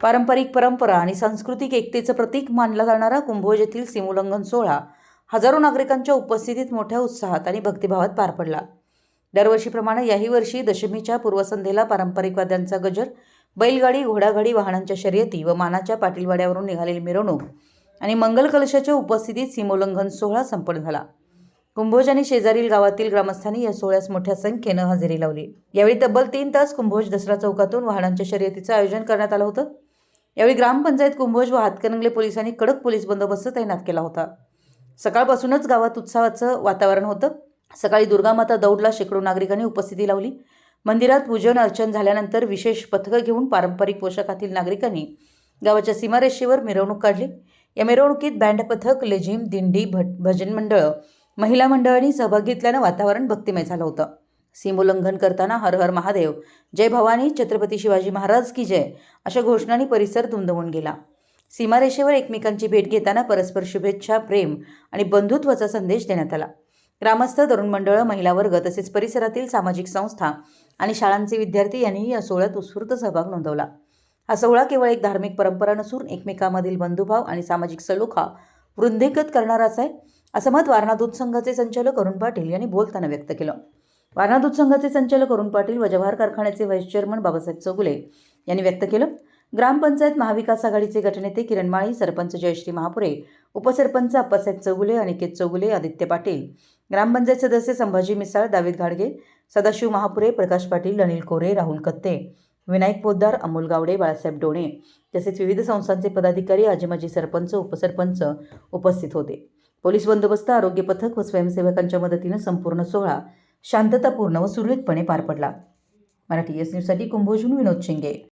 पारंपरिक परंपरा आणि सांस्कृतिक एकतेचं प्रतीक मानला जाणारा कुंभोज येथील सीमोल्लंघन सोहळा हजारो नागरिकांच्या उपस्थितीत मोठ्या उत्साहात आणि भक्तिभावात पार पडला. दरवर्षीप्रमाणे याही वर्षी दशमीच्या पूर्वसंध्येला पारंपरिक वाद्यांचा गजर बैलगाडी घोडागाडी वाहनांच्या शर्यती व मानाच्या पाटीलवाड्यावरून निघालेली मिरवणूक आणि मंगल कलशाच्या उपस्थितीत सीमोल्लंघन सोहळा संपन्न झाला. कुंभोज आणि शेजारील गावातील ग्रामस्थांनी या सोहळ्यास मोठ्या संख्येनं हजेरी लावली. यावेळी तब्बल तीन तास कुंभोज दसरा चौकातून वाहनांच्या शर्यतीचं आयोजन करण्यात आलं होतं. यावेळी ग्रामपंचायत कुंभोज व हातकणंगले पोलिसांनी कडक पोलीस बंदोबस्त तैनात केला होता. सकाळपासूनच गावात उत्साहाचं वातावरण होतं. सकाळी दुर्गामाता दौडला शेकडो नागरिकांनी उपस्थिती लावली. मंदिरात पूजन अर्चन झाल्यानंतर विशेष पथकं घेऊन पारंपरिक पोशाखातील नागरिकांनी गावाच्या सीमारेषेवर मिरवणूक काढली. या मिरवणुकीत बँड पथक लेझिम दिंडी भट भजन मंडळ महिला मंडळांनी सहभाग घेतल्यानं वातावरण भक्तिमय झालं होतं. सीमोल्लंघन करताना हर हर महादेव. जय भवानी छत्रपती शिवाजी महाराज की जय. अशा घोषणांनी परिसर दुमदमून गेला. सीमारेषेवर एकमेकांची भेट घेताना परस्पर शुभेच्छा प्रेम आणि बंधुत्वाचा संदेश देण्यात आला. ग्रामस्थ तरुण मंडळं महिला वर्ग तसेच परिसरातील सामाजिक संस्था आणि शाळांचे विद्यार्थी यांनीही या सोहळ्यात उत्स्फूर्त सहभाग नोंदवला. हा सोहळा केवळ एक धार्मिक परंपरा नसून एकमेकांमधील बंधुभाव आणि सामाजिक सलोखा वृद्धिंगत करणाराच आहे असं मत वारणा दूध संघाचे संचालक अरुण पाटील यांनी बोलताना व्यक्त केलं. वारणा दूध संघाचे संचालक अरुण पाटील व जवाहर कारखान्याचे व्हाईस चेअरमन बाबासाहेब चौगुले यांनी व्यक्त केलं. ग्रामपंचायत महाविकास आघाडीचे गटनेते किरण माळी सरपंच जयश्री महापुरे उपसरपंच अप्पासाहेब चौगुले अनिकेत चौगुले आदित्य पाटील ग्रामपंचायत सदस्य संभाजी मिसाळ दावीद घाडगे सदाशिव महापुरे प्रकाश पाटील अनिल कोरे राहुल कत्ते विनायक पोद्दार अमोल गावडे बाळासाहेब डोणे तसेच विविध संस्थांचे पदाधिकारी आजीमाजी सरपंच उपसरपंच उपस्थित होते. पोलीस बंदोबस्त आरोग्य पथक व स्वयंसेवकांच्या मदतीनं संपूर्ण सोहळा शांततापूर्ण व सुरळीतपणे पार पडला. मराठी एस न्यूजसाठी कुंभोजून विनोद शिंगे.